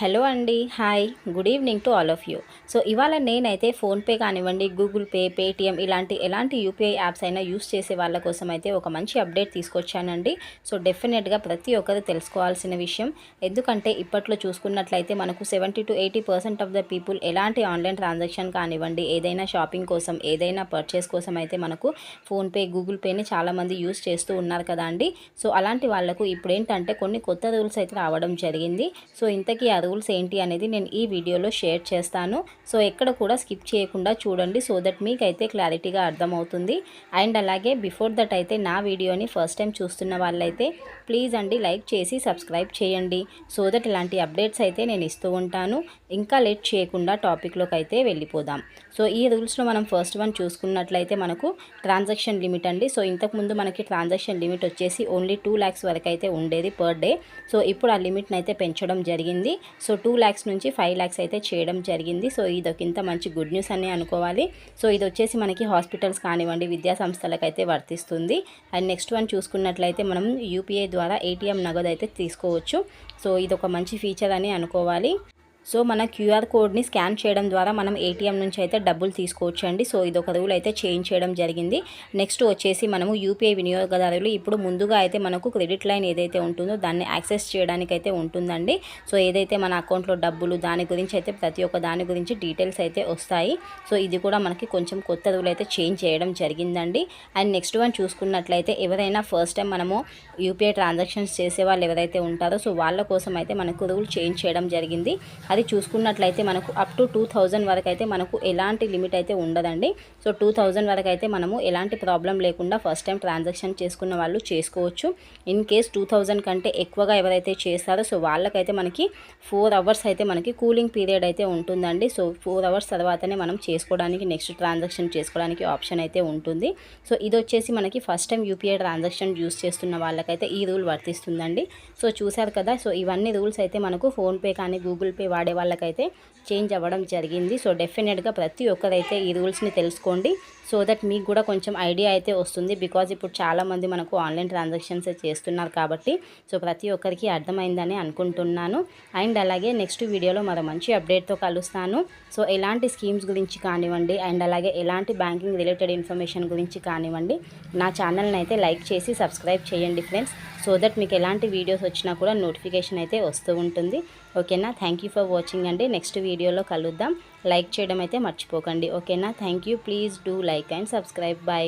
Hello అండి hi good evening to all of you. So ఇవాళ నేనైతే ఫోన్పే కానివ్వండి గూగుల్ పే పేటిఎం ఇలాంటి ఎలాంటి యూపీఐ యాప్స్ అయినా యూస్ చేసే వాళ్ళ కోసం అయితే ఒక మంచి అప్డేట్ తీసుకొచ్చానండి. సో డెఫినెట్గా ప్రతి ఒక్కరు తెలుసుకోవాల్సిన విషయం. ఎందుకంటే ఇప్పట్లో చూసుకున్నట్లయితే మనకు seventy to eighty percent of the people ఎలాంటి ఆన్లైన్ ట్రాన్సాక్షన్ కానివ్వండి ఏదైనా షాపింగ్ కోసం ఏదైనా పర్చేస్ కోసం అయితే మనకు ఫోన్పే గూగుల్ పేని చాలామంది యూస్ చేస్తూ ఉన్నారు కదా అండి. సో అలాంటి వాళ్ళకు ఇప్పుడు ఏంటంటే కొన్ని కొత్త రూల్స్ అయితే రావడం జరిగింది. సో ఇంతకీ రూల్స్ ఏంటి అనేది నేను ఈ వీడియోలో షేర్ చేస్తాను. సో ఎక్కడ కూడా స్కిప్ చేయకుండా చూడండి సో దట్ మీకైతే క్లారిటీగా అర్థమవుతుంది. అండ్ అలాగే బిఫోర్ దట్ అయితే నా వీడియోని ఫస్ట్ టైం చూస్తున్న వాళ్ళైతే ప్లీజ్ అండి లైక్ చేసి సబ్స్క్రైబ్ చేయండి. సో దట్ ఇలాంటి అప్డేట్స్ అయితే నేను ఇస్తూ ఉంటాను. ఇంకా లేట్ చేయకుండా టాపిక్లోకి అయితే వెళ్ళిపోదాం. సో ఈ రూల్స్లో మనం ఫస్ట్ వన్ చూసుకున్నట్లయితే మనకు ట్రాన్సాక్షన్ లిమిట్ అండి. సో ఇంతకుముందు మనకి ట్రాన్సాక్షన్ లిమిట్ వచ్చేసి ఓన్లీ టూ ల్యాక్స్ వరకు అయితే ఉండేది పర్ డే. సో ఇప్పుడు ఆ లిమిట్ని అయితే పెంచడం జరిగింది. సో టూ ల్యాక్స్ నుంచి ఫైవ్ ల్యాక్స్ అయితే చేయడం జరిగింది. సో ఇది ఒక ఇంత మంచి గుడ్ న్యూస్ అని అనుకోవాలి. సో ఇది వచ్చేసి మనకి హాస్పిటల్స్ కానివ్వండి విద్యా సంస్థలకైతే వర్తిస్తుంది. అండ్ నెక్స్ట్ వన్ చూసుకున్నట్లయితే మనం యూపీఐ ద్వారా ఏటీఎం నగదు అయితే తీసుకోవచ్చు. సో ఇది ఒక మంచి ఫీచర్ అని అనుకోవాలి. సో మన క్యూఆర్ కోడ్ని స్కాన్ చేయడం ద్వారా మనం ఏటీఎం నుంచి అయితే డబ్బులు తీసుకోవచ్చు అండి సో ఇది ఒక రూల్ అయితే చేంజ్ చేయడం జరిగింది. నెక్స్ట్ వచ్చేసి మనము యూపీఐ వినియోగదారులు ఇప్పుడు ముందుగా అయితే మనకు క్రెడిట్ లైన్ ఏదైతే ఉంటుందో దాన్ని యాక్సెస్ చేయడానికి అయితే ఉంటుందండి. సో ఏదైతే మన అకౌంట్లో డబ్బులు దాని గురించి అయితే ప్రతి ఒక్క దాని గురించి డీటెయిల్స్ అయితే వస్తాయి. సో ఇది కూడా మనకి కొంచెం కొత్త రూల్ అయితే చేంజ్ చేయడం జరిగిందండి. అండ్ నెక్స్ట్ వన్ చూసుకున్నట్లయితే ఎవరైనా ఫస్ట్ టైం మనము యూపీఐ ట్రాన్సాక్షన్స్ చేసే వాళ్ళు ఎవరైతే ఉంటారో సో వాళ్ళ కోసం అయితే మనకు రూల్ చేంజ్ చేయడం జరిగింది. అది చూసుకున్నట్లయితే మనకు అప్ టు టూ థౌజండ్ వరకు అయితే మనకు ఎలాంటి లిమిట్ అయితే ఉండదండి. సో టూ థౌజండ్ వరకు అయితే మనము ఎలాంటి ప్రాబ్లం లేకుండా ఫస్ట్ టైం ట్రాన్సాక్షన్ చేసుకున్న వాళ్ళు చేసుకోవచ్చు. ఇన్ కేస్ టూ థౌజండ్ కంటే ఎక్కువగా ఎవరైతే చేస్తారో సో వాళ్ళకైతే మనకి ఫోర్ అవర్స్ అయితే మనకి కూలింగ్ పీరియడ్ అయితే ఉంటుందండి. సో ఫోర్ అవర్స్ తర్వాతనే మనం చేసుకోవడానికి నెక్స్ట్ ట్రాన్సాక్షన్ చేసుకోవడానికి ఆప్షన్ అయితే ఉంటుంది. సో ఇది వచ్చేసి మనకి first time UPI transaction use చేస్తున్న వాళ్ళకైతే ఈ రూల్ వర్తిస్తుందండి. సో చూశారు కదా? సో ఇవన్నీ రూల్స్ అయితే మనకు ఫోన్పే కానీ గూగుల్ పే వాడి వాళ్ళకైతే చేంజ్ అవ్వడం జరిగింది. సో డెఫినెట్గా ప్రతి ఒక్కరైతే ఈ రూల్స్ని తెలుసుకోండి. సో దట్ మీకు కూడా కొంచెం ఐడియా అయితే వస్తుంది. బికాజ్ ఇప్పుడు చాలామంది మనకు ఆన్లైన్ ట్రాన్సాక్షన్స్ చేస్తున్నారు కాబట్టి సో ప్రతి ఒక్కరికి అర్థమైందని అనుకుంటున్నాను. అండ్ అలాగే నెక్స్ట్ వీడియోలో మరో మంచి అప్డేట్తో కలుస్తాను. సో ఎలాంటి స్కీమ్స్ గురించి కానివ్వండి అండ్ అలాగే ఎలాంటి బ్యాంకింగ్ రిలేటెడ్ ఇన్ఫర్మేషన్ గురించి కానివ్వండి నా ఛానల్ని అయితే లైక్ చేసి సబ్స్క్రైబ్ చేయండి ఫ్రెండ్స్. సో దట్ మీకు ఎలాంటి వీడియోస్ వచ్చినా కూడా నోటిఫికేషన్ అయితే వస్తూ ఉంటుంది. ఓకేనా? థ్యాంక్ యూ ఫర్ వాచింగ్ అండి. నెక్స్ట్ వీడియోలో కలుద్దాం. లైక్ చేయడం అయితే మర్చిపోకండి. ఓకేనా thank you please do like and subscribe bye